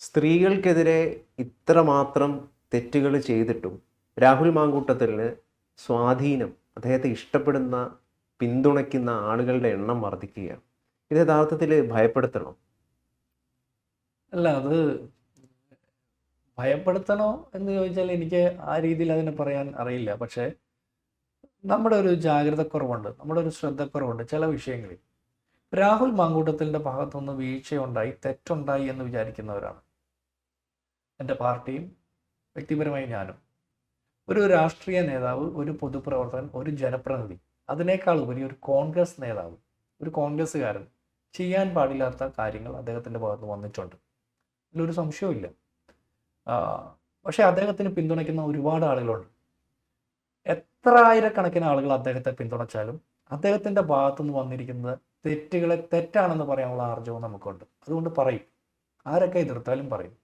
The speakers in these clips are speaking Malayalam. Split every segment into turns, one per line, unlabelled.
സ്ത്രീകൾക്കെതിരെ ഇത്രമാത്രം തെറ്റുകൾ ചെയ്തിട്ടും രാഹുൽ മാങ്കൂട്ടത്തിന് സ്വാധീനം അദ്ദേഹത്തെ ഇഷ്ടപ്പെടുന്ന പിന്തുണയ്ക്കുന്ന ആളുകളുടെ എണ്ണം വർദ്ധിക്കുകയാണ്. ഇത് യഥാർത്ഥത്തിൽ ഭയപ്പെടുത്തണം?
അല്ല അത് ഭയപ്പെടുത്തണോ എന്ന് ചോദിച്ചാൽ എനിക്ക് ആ രീതിയിൽ അതിനെ പറയാൻ അറിയില്ല. പക്ഷേ നമ്മുടെ ഒരു ജാഗ്രത കുറവുണ്ട് നമ്മുടെ ഒരു ശ്രദ്ധക്കുറവുണ്ട് ചില വിഷയങ്ങളിൽ. രാഹുൽ മാങ്കൂട്ടത്തിന്റെ ഭാഗത്തുനിന്ന് വീഴ്ചയുണ്ടായി തെറ്റുണ്ടായി എന്ന് വിചാരിക്കുന്നവരാണ്. എന്റെ പാർട്ടിയും വ്യക്തിപരമായി ഞാനും. ഒരു രാഷ്ട്രീയ നേതാവ് ഒരു പൊതുപ്രവർത്തകൻ ഒരു ജനപ്രതിനിധി അതിനേക്കാൾ ഉപരി ഒരു കോൺഗ്രസ് നേതാവ് ഒരു കോൺഗ്രസ്സുകാരൻ ചെയ്യാൻ പാടില്ലാത്ത കാര്യങ്ങൾ അദ്ദേഹത്തിന്റെ ഭാഗത്ത് വന്നിട്ടുണ്ട്. അതിലൊരു സംശയവുമില്ല. പക്ഷേ അദ്ദേഹത്തിന് പിന്തുണയ്ക്കുന്ന ഒരുപാട് ആളുകളുണ്ട്. എത്ര ആയിരക്കണക്കിന് ആളുകൾ അദ്ദേഹത്തെ പിന്തുണച്ചാലും അദ്ദേഹത്തിന്റെ ഭാഗത്തുനിന്ന് വന്നിരിക്കുന്നത് തെറ്റുകളെ തെറ്റാണെന്ന് പറയാനുള്ള ആർജവും നമുക്കുണ്ട്. അതുകൊണ്ട് പറയും. ആരൊക്കെ എതിർത്താലും പറയും.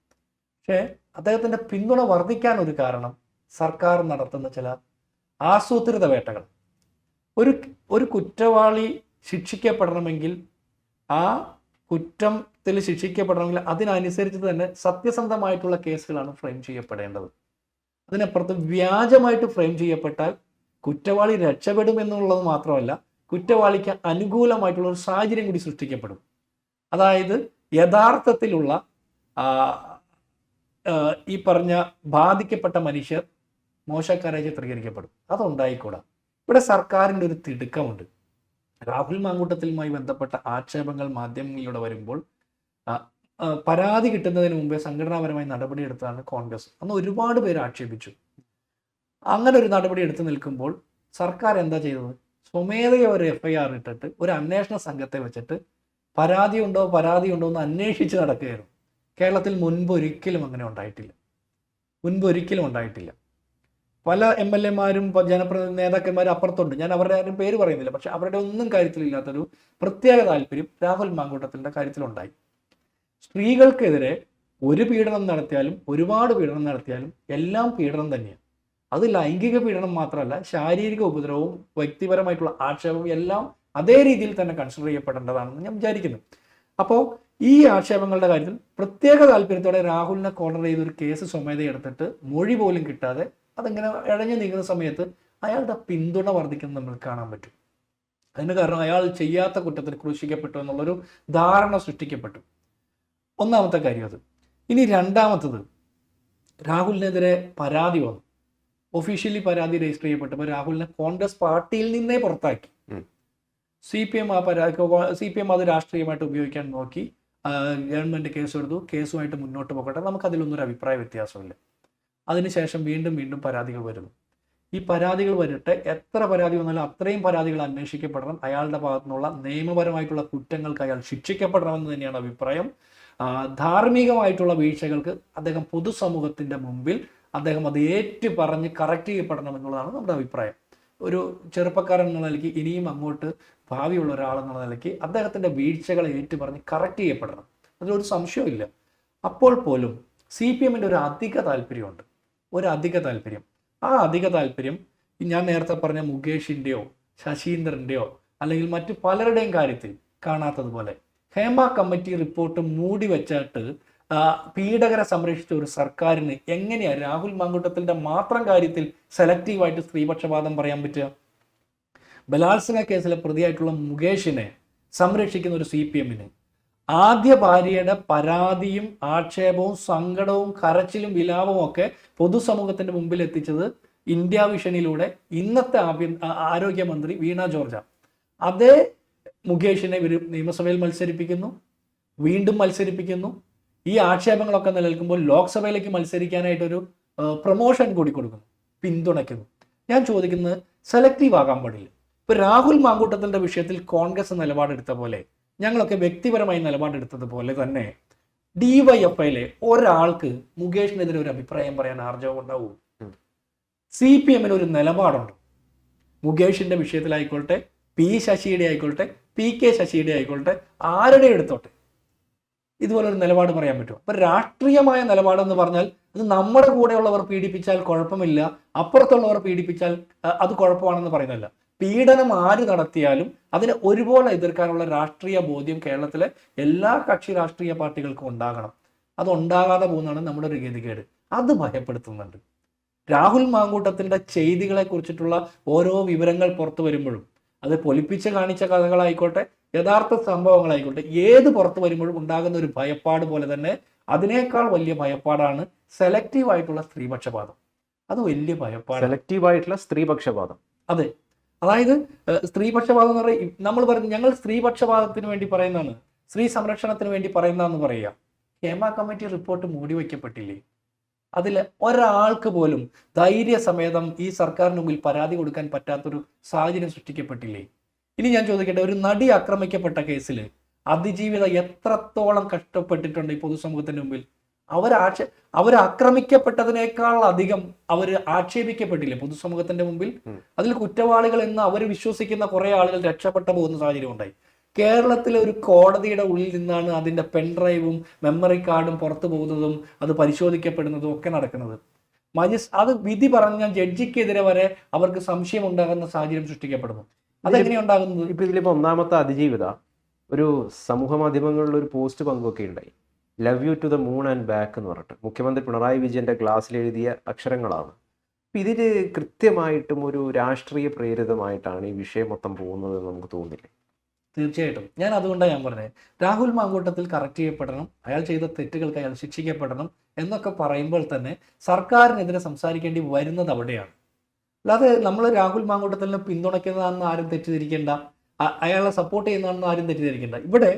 പക്ഷേ അദ്ദേഹത്തിന്റെ പിന്തുണ വർദ്ധിക്കാൻ ഒരു കാരണം സർക്കാർ നടത്തുന്ന ചില ആസൂത്രിത വേട്ടകൾ. ഒരു ഒരു കുറ്റവാളി ശിക്ഷിക്കപ്പെടണമെങ്കിൽ ആ കുറ്റത്തിൽ ശിക്ഷിക്കപ്പെടണമെങ്കിൽ അതിനനുസരിച്ച് തന്നെ സത്യസന്ധമായിട്ടുള്ള കേസുകളാണ് ഫ്രെയിം ചെയ്യപ്പെടേണ്ടത്. അതിനപ്പുറത്ത് വ്യാജമായിട്ട് ഫ്രെയിം ചെയ്യപ്പെട്ടാൽ കുറ്റവാളി രക്ഷപ്പെടും എന്നുള്ളത് മാത്രമല്ല കുറ്റവാളിക്ക് അനുകൂലമായിട്ടുള്ള ഒരു സാഹചര്യം കൂടി സൃഷ്ടിക്കപ്പെടും. അതായത് യഥാർത്ഥത്തിലുള്ള ഈ പറഞ്ഞ ബാധിക്കപ്പെട്ട മനുഷ്യർ മോശക്കാരായി ചിത്രീകരിക്കപ്പെടും. അതുണ്ടായിക്കൂടാ. ഇവിടെ സർക്കാരിന്റെ ഒരു തിടുക്കമുണ്ട്. രാഹുൽ മാങ്കൂട്ടത്തിലുമായി ബന്ധപ്പെട്ട ആക്ഷേപങ്ങൾ മാധ്യമങ്ങളിലൂടെ വരുമ്പോൾ പരാതി കിട്ടുന്നതിന് മുമ്പേ സംഘടനാപരമായി നടപടിയെടുത്താണ് കോൺഗ്രസ്. അന്ന് ഒരുപാട് പേര് ആക്ഷേപിച്ചു. അങ്ങനെ ഒരു നടപടി എടുത്തു നിൽക്കുമ്പോൾ സർക്കാർ എന്താ ചെയ്തത്? സ്വമേധയ ഒരു എഫ് ഐ ആർ ഇട്ടിട്ട് ഒരു അന്വേഷണ സംഘത്തെ വെച്ചിട്ട് പരാതി ഉണ്ടോ പരാതി ഉണ്ടോ എന്ന് അന്വേഷിച്ച് നടക്കുകയായിരുന്നു. കേരളത്തിൽ മുൻപ് ഒരിക്കലും അങ്ങനെ ഉണ്ടായിട്ടില്ല. മുൻപ് ഒരിക്കലും ഉണ്ടായിട്ടില്ല. പല എം എൽ എമാരും ജനപ്രതിനിധി നേതാക്കന്മാരും അപ്പുറത്തുണ്ട്. ഞാൻ അവരുടെ ആരും പേര് പറയുന്നില്ല. പക്ഷെ അവരുടെ ഒന്നും കാര്യത്തിലില്ലാത്തൊരു പ്രത്യേക താല്പര്യം രാഹുൽ മാങ്കൂട്ടത്തിന്റെ കാര്യത്തിലുണ്ടായി. സ്ത്രീകൾക്കെതിരെ ഒരു പീഡനം നടത്തിയാലും ഒരുപാട് പീഡനം നടത്തിയാലും എല്ലാം പീഡനം തന്നെയാണ്. അത് ലൈംഗിക പീഡനം മാത്രമല്ല ശാരീരിക ഉപദ്രവവും വ്യക്തിപരമായിട്ടുള്ള ആക്ഷേപവും എല്ലാം അതേ രീതിയിൽ തന്നെ കൺസിഡർ ചെയ്യപ്പെടേണ്ടതാണെന്ന് ഞാൻ വിചാരിക്കുന്നു. അപ്പോൾ ഈ ആക്ഷേപങ്ങളുടെ കാര്യത്തിൽ പ്രത്യേക താല്പര്യത്തോടെ രാഹുലിനെ കോർണർ ചെയ്ത് ഒരു കേസ് സ്വമേധ എടുത്തിട്ട് മൊഴി പോലും കിട്ടാതെ അതിങ്ങനെ ഇഴഞ്ഞു നീങ്ങുന്ന സമയത്ത് അയാളുടെ പിന്തുണ വർദ്ധിക്കുന്നത് നമ്മൾ കാണാൻ പറ്റും. അതിന് കാരണം അയാൾ ചെയ്യാത്ത കുറ്റത്തിൽ ക്രൂശിക്കപ്പെട്ടു എന്നുള്ളൊരു ധാരണ സൃഷ്ടിക്കപ്പെട്ടു. ഒന്നാമത്തെ കാര്യം അത്. ഇനി രണ്ടാമത്തത് രാഹുലിനെതിരെ പരാതി വന്നു. ഒഫീഷ്യലി പരാതി രജിസ്റ്റർ ചെയ്യപ്പെട്ടപ്പോൾ രാഹുലിനെ കോൺഗ്രസ് പാർട്ടിയിൽ നിന്നേ പുറത്താക്കി. സി പി എം ആ പരാതി സി പി എം അത് രാഷ്ട്രീയമായിട്ട് ഉപയോഗിക്കാൻ നോക്കി. ആ, ഗവൺമെന്റ് കേസ് എടുത്തു. കേസുമായിട്ട് മുന്നോട്ട് പോകട്ടെ. നമുക്ക് അതിലൊന്നും ഒരു അഭിപ്രായ വ്യത്യാസമില്ല. അതിനുശേഷം വീണ്ടും വീണ്ടും പരാതികൾ വരുന്നു. ഈ പരാതികൾ വരട്ടെ. എത്ര പരാതി വന്നാലും അത്രയും പരാതികൾ അന്വേഷിക്കപ്പെടണം. അയാളുടെ ഭാഗത്തു നിന്നുള്ള നിയമപരമായിട്ടുള്ള കുറ്റങ്ങൾക്ക് അയാൾ ശിക്ഷിക്കപ്പെടണമെന്ന് തന്നെയാണ് അഭിപ്രായം. ധാർമ്മികമായിട്ടുള്ള വീഴ്ചകൾക്ക് അദ്ദേഹം പൊതുസമൂഹത്തിന്റെ മുമ്പിൽ അദ്ദേഹം അത് ഏറ്റു പറഞ്ഞ് കറക്റ്റ് ചെയ്യപ്പെടണം എന്നുള്ളതാണ് നമ്മുടെ അഭിപ്രായം. ഒരു ചെറുപ്പക്കാരൻ എന്ന നിലയ്ക്ക് ഇനിയും അങ്ങോട്ട് ഭാവിയുള്ള ഒരാളെന്നുള്ള നിലയ്ക്ക് അദ്ദേഹത്തിന്റെ വീഴ്ചകളെ ഏറ്റുപറഞ്ഞ് കറക്റ്റ് ചെയ്യപ്പെടണം. അതിലൊരു സംശയമില്ല അപ്പോൾ പോലും സി പി എമ്മിന്റെ ഒരു അധിക താല്പര്യമുണ്ട്. ഒരു അധിക താല്പര്യം. ആ അധിക താല്പര്യം ഞാൻ നേരത്തെ പറഞ്ഞ മുകേഷിന്റെയോ ശശീന്ദ്രന്റെയോ അല്ലെങ്കിൽ മറ്റു പലരുടെയും കാര്യത്തിൽ കാണാത്തതുപോലെ ഹേമ കമ്മിറ്റി റിപ്പോർട്ട് മൂടി വെച്ചിട്ട് പീഡകരെ സംരക്ഷിച്ച ഒരു സർക്കാരിന് എങ്ങനെയാണ് രാഹുൽ മാങ്കൂട്ടത്തിന്റെ മാത്രം കാര്യത്തിൽ സെലക്റ്റീവായിട്ട് സ്ത്രീപക്ഷപാതം പറയാൻ പറ്റുക? ബലാത്സംഗ കേസിലെ പ്രതിയായിട്ടുള്ള മുകേഷിനെ സംരക്ഷിക്കുന്ന ഒരു സി പി എമ്മിന് ആദ്യ ഭാര്യയുടെ പരാതിയും ആക്ഷേപവും സങ്കടവും കരച്ചിലും വിലാപവും ഒക്കെ പൊതുസമൂഹത്തിന്റെ മുമ്പിൽ എത്തിച്ചത് ഇന്ത്യ വിഷനിലൂടെ ഇന്നത്തെ ആഭ്യ ആരോഗ്യമന്ത്രി വീണ ജോർജ. അതേ മുകേഷിനെ ഇവർ നിയമസഭയിൽ മത്സരിപ്പിക്കുന്നു വീണ്ടും മത്സരിപ്പിക്കുന്നു. ഈ ആക്ഷേപങ്ങളൊക്കെ നിലനിൽക്കുമ്പോൾ ലോക്സഭയിലേക്ക് മത്സരിക്കാനായിട്ടൊരു പ്രൊമോഷൻ കൂടി കൊടുക്കുന്നു പിന്തുണയ്ക്കുന്നു. ഞാൻ ചോദിക്കുന്നത് സെലക്റ്റീവ് ആകാൻ പാടില്ല. ഇപ്പൊ രാഹുൽ മാങ്കൂട്ടത്തിന്റെ വിഷയത്തിൽ കോൺഗ്രസ് നിലപാടെടുത്ത പോലെ ഞങ്ങളൊക്കെ വ്യക്തിപരമായി നിലപാടെടുത്തതുപോലെ തന്നെ ഡിവൈഎഫ്ഐയിലെ ഒരാൾക്ക് മുകേഷിനെതിരെ ഒരു അഭിപ്രായം പറയാൻ ആർജവം ഉണ്ടാവും. സി പി എമ്മിന് ഒരു നിലപാടുണ്ട്. മുകേഷിന്റെ വിഷയത്തിലായിക്കോട്ടെ പി ശശിയുടെ ആയിക്കോട്ടെ പി കെ ശശിയുടെ ആയിക്കോട്ടെ ആരുടെ എടുത്തോട്ടെ. ഇതുപോലെ ഒരു നിലപാട് പറയാൻ പറ്റും അപ്പൊ രാഷ്ട്രീയമായ നിലപാടെന്ന് പറഞ്ഞാൽ അത് നമ്മുടെ കൂടെയുള്ളവർ പീഡിപ്പിച്ചാൽ കുഴപ്പമില്ല അപ്പുറത്തുള്ളവർ പീഡിപ്പിച്ചാൽ അത് കുഴപ്പമാണെന്ന് പറയുന്നില്ല പീഡനം ആര് നടത്തിയാലും അതിനെ ഒരുപോലെ എതിർക്കാനുള്ള രാഷ്ട്രീയ ബോധ്യം കേരളത്തിലെ എല്ലാ കക്ഷി രാഷ്ട്രീയ പാർട്ടികൾക്കും ഉണ്ടാകണം. അത് ഉണ്ടാകാതെ പോകുന്നതാണ് നമ്മുടെ ഒരു ഗതികേട്. അത് ഭയപ്പെടുത്തുന്നുണ്ട്. രാഹുൽ മാങ്കൂട്ടത്തിന്റെ ചെയ്തികളെ കുറിച്ചിട്ടുള്ള ഓരോ വിവരങ്ങൾ പുറത്തു വരുമ്പോഴും അത് പൊലിപ്പിച്ച് കാണിച്ച കഥകളായിക്കോട്ടെ യഥാർത്ഥ സംഭവങ്ങളായിക്കോട്ടെ ഏത് പുറത്തു വരുമ്പോഴും ഉണ്ടാകുന്ന ഒരു ഭയപ്പാട് പോലെ തന്നെ അതിനേക്കാൾ വലിയ ഭയപ്പാടാണ് സെലക്റ്റീവ് ആയിട്ടുള്ള സ്ത്രീപക്ഷപാതം. അത് വലിയ ഭയപ്പാട്
സെലക്റ്റീവ് ആയിട്ടുള്ള സ്ത്രീപക്ഷപാതം.
അതെ. അതായത് സ്ത്രീപക്ഷപാതം എന്ന് പറയുന്നത് നമ്മൾ പറയുന്നത് ഞങ്ങൾ സ്ത്രീപക്ഷപാതത്തിന് വേണ്ടി പറയുന്നതാണ്. സ്ത്രീ സംരക്ഷണത്തിന് വേണ്ടി പറയുന്നതെന്ന് പറയുക ഹേമ കമ്മിറ്റി റിപ്പോർട്ട് മൂടി വയ്ക്കപ്പെട്ടില്ലേ അതിൽ ഒരാൾക്ക് പോലും ധൈര്യസമേതം ഈ സർക്കാരിന് മുമ്പിൽ പരാതി കൊടുക്കാൻ പറ്റാത്തൊരു സാഹചര്യം സൃഷ്ടിക്കപ്പെട്ടില്ലേ? ഇനി ഞാൻ ചോദിക്കട്ടെ ഒരു നടി ആക്രമിക്കപ്പെട്ട കേസിൽ അതിജീവിത എത്രത്തോളം കഷ്ടപ്പെട്ടിട്ടുണ്ട് ഈ പൊതുസമൂഹത്തിന് മുമ്പിൽ? അവർ അവരാക്രമിക്കപ്പെട്ടതിനേക്കാൾ അധികം അവർ ആക്ഷേപിക്കപ്പെട്ടില്ലേ പൊതുസമൂഹത്തിന്റെ മുമ്പിൽ? അതിൽ കുറ്റവാളികൾ എന്ന് അവർ വിശ്വസിക്കുന്ന കുറെ ആളുകൾ രക്ഷപ്പെട്ട പോകുന്ന സാഹചര്യം ഉണ്ടായി. കേരളത്തിലെ ഒരു കോടതിയുടെ ഉള്ളിൽ നിന്നാണ് അതിന്റെ പെൻഡ്രൈവും മെമ്മറി കാർഡും പുറത്തു പോകുന്നതും അത് പരിശോധിക്കപ്പെടുന്നതും ഒക്കെ നടക്കുന്നത്. മജിസ് അത് വിധി പറഞ്ഞ ജഡ്ജിക്കെതിരെ വരെ അവർക്ക് സംശയം ഉണ്ടാകുന്ന സാഹചര്യം സൃഷ്ടിക്കപ്പെടുന്നു. അതെങ്ങനെ ഉണ്ടാകുന്നത്?
ഇപ്പൊ ഇതിലിപ്പോ ഒന്നാമത്തെ അതിജീവിത ഒരു സമൂഹ മാധ്യമങ്ങളിൽ ഒരു post പങ്കുവെക്കുകയുണ്ടായി. Love you to the moon and back എന്ന് പറഞ്ഞിട്ട്. മുഖ്യമന്ത്രി പിണറായി വിജയന്റെ ഗ്ലാസ്സിൽ എഴുതിയ അക്ഷരങ്ങളാണ്. അപ്പം ഇതിൽ കൃത്യമായിട്ടും ഒരു രാഷ്ട്രീയ പ്രേരിതമായിട്ടാണ് ഈ വിഷയം മൊത്തം പോകുന്നത് എന്ന് നമുക്ക് തോന്നില്ലേ
തീർച്ചയായിട്ടും. ഞാൻ അതുകൊണ്ടാണ് ഞാൻ പറഞ്ഞത് രാഹുൽ മാങ്കൂട്ടത്തിൽ കറക്റ്റ് ചെയ്യപ്പെടണം. അയാൾ ചെയ്ത തെറ്റുകൾക്ക് അയാൾ ശിക്ഷിക്കപ്പെടണം എന്നൊക്കെ പറയുമ്പോൾ തന്നെ സർക്കാരിനെതിരെ സംസാരിക്കേണ്ടി വരുന്നത് അവിടെയാണ്. അല്ലാതെ നമ്മൾ രാഹുൽ മാങ്കൂട്ടത്തിനെ പിന്തുണയ്ക്കുന്നതാണെന്ന് ആരും തെറ്റിദ്ധരിക്കേണ്ട. അയാളെ സപ്പോർട്ട് ചെയ്യുന്നതാണെന്ന് ആരും തെറ്റിദ്ധരിക്കേണ്ട. ഇവിടെ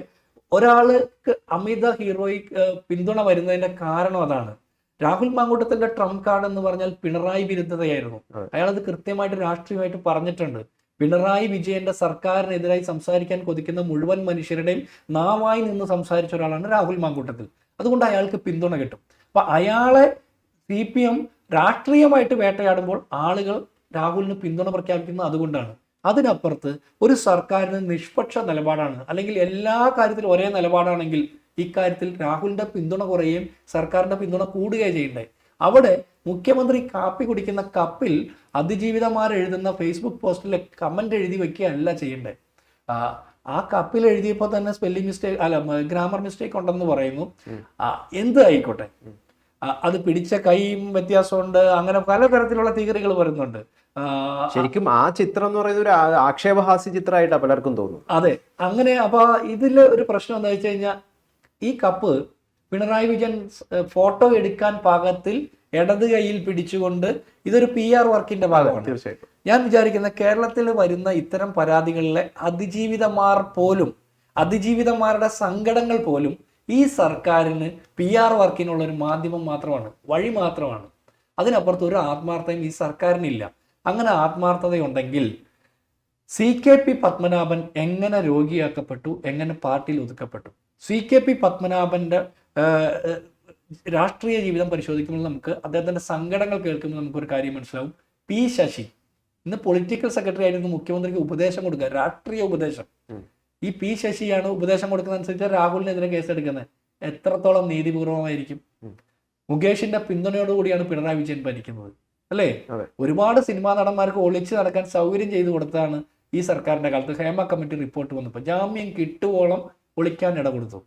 ഒരാൾക്ക് അമിത ഹീറോയിക് പിന്തുണ വരുന്നതിന്റെ കാരണം അതാണ്. രാഹുൽ മാങ്കൂട്ടത്തിന്റെ ട്രംപ് കാർഡ് എന്ന് പറഞ്ഞാൽ പിണറായി വിരുദ്ധതയായിരുന്നു. അയാൾ അത് കൃത്യമായിട്ട് രാഷ്ട്രീയമായിട്ട് പറഞ്ഞിട്ടുണ്ട്. പിണറായി വിജയന്റെ സർക്കാരിനെതിരായി സംസാരിക്കാൻ കൊതിക്കുന്ന മുഴുവൻ മനുഷ്യരുടെയും നാവായി നിന്ന് സംസാരിച്ച ഒരാളാണ് രാഹുൽ മാങ്കൂട്ടത്തിൽ. അതുകൊണ്ട് അയാൾക്ക് പിന്തുണ കിട്ടും. അപ്പൊ അയാളെ സി പി എം രാഷ്ട്രീയമായിട്ട് വേട്ടയാടുമ്പോൾ ആളുകൾ രാഹുലിന് പിന്തുണ പ്രഖ്യാപിക്കുന്നത് അതുകൊണ്ടാണ്. അതിനപ്പുറത്ത് ഒരു സർക്കാരിന് നിഷ്പക്ഷ നിലപാടാണ്. അല്ലെങ്കിൽ എല്ലാ കാര്യത്തിലും ഒരേ നിലപാടാണെങ്കിൽ ഇക്കാര്യത്തിൽ രാഹുലിന്റെ പിന്തുണ കുറയുകയും സർക്കാരിന്റെ പിന്തുണ കൂടുകയും ചെയ്യണ്ടേ. അവിടെ മുഖ്യമന്ത്രി കാപ്പി കുടിക്കുന്ന കപ്പിൽ അതിജീവിതമാർ എഴുതുന്ന ഫേസ്ബുക്ക് പോസ്റ്റിലെ കമന്റ് എഴുതി വെക്കുകയല്ല ചെയ്യണ്ടേ. ആ, കപ്പിൽ എഴുതിയപ്പോൾ തന്നെ സ്പെല്ലിംഗ് മിസ്റ്റേക്ക് അല്ല ഗ്രാമർ മിസ്റ്റേക്ക് ഉണ്ടെന്ന് പറയുന്നു. എന്ത് ആയിക്കോട്ടെ. അത് പിടിച്ച കൈയും വ്യത്യാസമുണ്ട്. അങ്ങനെ പലതരത്തിലുള്ള തീകറികൾ വരുന്നുണ്ട്.
ശരിക്കും ആ ചിത്രം എന്ന് പറയുന്നത് ഒരു ആക്ഷേപഹാസ്യ ചിത്രമായിട്ടാണ് പലർക്കും തോന്നും.
അതെ. അങ്ങനെ അപ്പൊ ഇതിൽ ഒരു പ്രശ്നം എന്താ വെച്ച് കഴിഞ്ഞാൽ ഈ കപ്പ് പിണറായി വിജയൻ ഫോട്ടോ എടുക്കാൻ പാകത്തിൽ ഇടത് കൈയിൽ പിടിച്ചുകൊണ്ട് ഇതൊരു പി ആർ വർക്കിന്റെ ഭാഗമാണ്.
തീർച്ചയായിട്ടും.
ഞാൻ വിചാരിക്കുന്ന കേരളത്തിൽ വരുന്ന ഇത്തരം പരാതികളിലെ അതിജീവിതമാർ പോലും അതിജീവിതമാരുടെ സങ്കടങ്ങൾ പോലും ഈ സർക്കാരിന് പി ആർ വർക്കിനുള്ള ഒരു മാധ്യമം മാത്രമാണ് വഴി മാത്രമാണ്. അതിനപ്പുറത്ത് ഒരു ആത്മാർത്ഥയും ഈ സർക്കാരിനില്ല. അങ്ങനെ ആത്മാർത്ഥതയുണ്ടെങ്കിൽ സി കെ പി പത്മനാഭൻ എങ്ങനെ രോഗിയാക്കപ്പെട്ടു? എങ്ങനെ പാർട്ടിയിൽ ഒതുക്കപ്പെട്ടു? സി കെ പി ആ, രാഷ്ട്രീയ ജീവിതം പരിശോധിക്കുമ്പോൾ നമുക്ക് അദ്ദേഹത്തിന്റെ സങ്കടങ്ങൾ കേൾക്കുമ്പോൾ നമുക്കൊരു കാര്യം മനസ്സിലാവും. പി ശശി ഇന്ന് പൊളിറ്റിക്കൽ സെക്രട്ടറി ആയിരുന്നു മുഖ്യമന്ത്രിക്ക് ഉപദേശം കൊടുക്കുക രാഷ്ട്രീയ ഉപദേശം. ഈ പി ശശിയാണ് ഉപദേശം കൊടുക്കുന്ന അനുസരിച്ച് രാഹുലിനെതിരെ കേസെടുക്കുന്നത്. എത്രത്തോളം നീതിപൂർവമായിരിക്കും. മുകേഷിന്റെ പിന്തുണയോടുകൂടിയാണ് പിണറായി വിജയൻ ഭരിക്കുന്നത്. അല്ലേ? ഒരുപാട് സിനിമാ നടന്മാർക്ക് ഒളിച്ചു നടക്കാൻ സൗകര്യം ചെയ്തു കൊടുത്താണ് ഈ സർക്കാരിന്റെ കാലത്ത് ഹേമ കമ്മിറ്റി റിപ്പോർട്ട് വന്നപ്പോൾ. ജാമ്യം കിട്ടുവോളം ഒളിക്കാൻ ഇട കൊടുത്തു.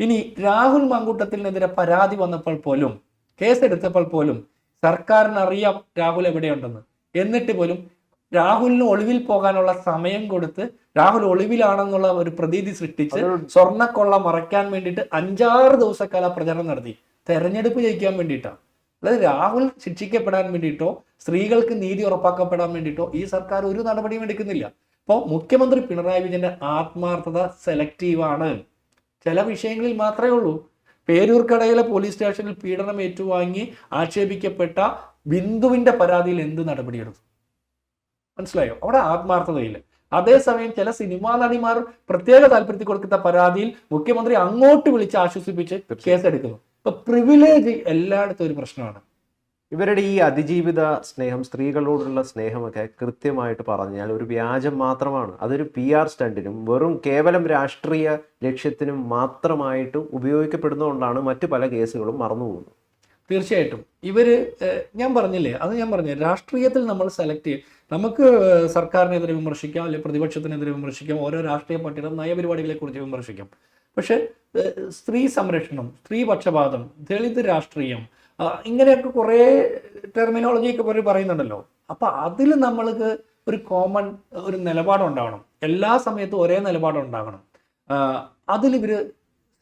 ഇനി രാഹുൽ മങ്കൂട്ടത്തിനെതിരെ പരാതി വന്നപ്പോൾ പോലും കേസെടുത്തപ്പോൾ പോലും സർക്കാരിന് അറിയാം രാഹുൽ എവിടെയുണ്ടെന്ന്. എന്നിട്ട് പോലും രാഹുലിന് ഒളിവിൽ പോകാനുള്ള സമയം കൊടുത്ത് രാഹുൽ ഒളിവിലാണെന്നുള്ള ഒരു പ്രതീതി സൃഷ്ടിച്ച് സ്വർണക്കൊള്ള മറയ്ക്കാൻ വേണ്ടിയിട്ട് അഞ്ചാറ് ദിവസക്കാല പ്രചരണം നടത്തി. തെരഞ്ഞെടുപ്പ് ജയിക്കാൻ വേണ്ടിയിട്ടാണ്. അതായത് രാഹുൽ ശിക്ഷിക്കപ്പെടാൻ വേണ്ടിയിട്ടോ സ്ത്രീകൾക്ക് നീതി ഉറപ്പാക്കപ്പെടാൻ വേണ്ടിയിട്ടോ ഈ സർക്കാർ ഒരു നടപടിയും എടുക്കുന്നില്ല. അപ്പോൾ മുഖ്യമന്ത്രി പിണറായി വിജയന്റെ ആത്മാർത്ഥത സെലക്റ്റീവാണ് ചില വിഷയങ്ങളിൽ മാത്രമേ ഉള്ളൂ. പേരൂർക്കടയിലെ പോലീസ് സ്റ്റേഷനിൽ പീഡനം ഏറ്റുവാങ്ങി ആക്ഷേപിക്കപ്പെട്ട ബിന്ദുവിന്റെ പരാതിയിൽ എന്ത് നടപടിയെടുത്തു? മനസ്സിലായോ? അവിടെ ആത്മാർത്ഥതയില്ല. അതേസമയം ചില സിനിമാ നടിമാർ പ്രത്യേക താല്പര്യത്തിൽ കൊടുക്കുന്ന പരാതിയിൽ മുഖ്യമന്ത്രി അങ്ങോട്ട് വിളിച്ച് ആശ്വസിപ്പിച്ച്. കേസെടുക്കുന്നു. ഇപ്പൊ പ്രിവിലേജ് എല്ലായിടത്തും ഒരു പ്രശ്നമാണ്.
ഇവരുടെ ഈ അതിജീവിത സ്നേഹം സ്ത്രീകളോടുള്ള സ്നേഹമൊക്കെ കൃത്യമായിട്ട് പറഞ്ഞാൽ ഒരു വ്യാജം മാത്രമാണ്. അതൊരു പി ആർ സ്റ്റണ്ടിനും വെറും കേവലം രാഷ്ട്രീയ ലക്ഷ്യത്തിനും മാത്രമായിട്ട് ഉപയോഗിക്കപ്പെടുന്നതുകൊണ്ടാണ് മറ്റു പല കേസുകളും മറന്നുപോകുന്നത്
തീർച്ചയായിട്ടും. ഏഹ്, ഞാൻ പറഞ്ഞില്ലേ അത് ഞാൻ പറഞ്ഞു രാഷ്ട്രീയത്തിൽ നമ്മൾ സെലക്ട് ചെയ്യും. നമുക്ക് സർക്കാരിനെതിരെ വിമർശിക്കാം അല്ലെങ്കിൽ പ്രതിപക്ഷത്തിനെതിരെ വിമർശിക്കാം ഓരോ രാഷ്ട്രീയ പാർട്ടിയുടെ നയപരിപാടികളെ കുറിച്ച് വിമർശിക്കാം. പക്ഷെ സ്ത്രീ സംരക്ഷണം സ്ത്രീപക്ഷപാതം ദളിത് രാഷ്ട്രീയം ഇങ്ങനെയൊക്കെ കുറേ ടെർമിനോളജി ഒക്കെ പറ- പറയുന്നുണ്ടല്ലോ. അപ്പൊ അതിൽ നമ്മൾക്ക് ഒരു കോമൺ ഒരു നിലപാടുണ്ടാവണം. എല്ലാ സമയത്തും ഒരേ നിലപാടുണ്ടാകണം അതിൽ ഇവർ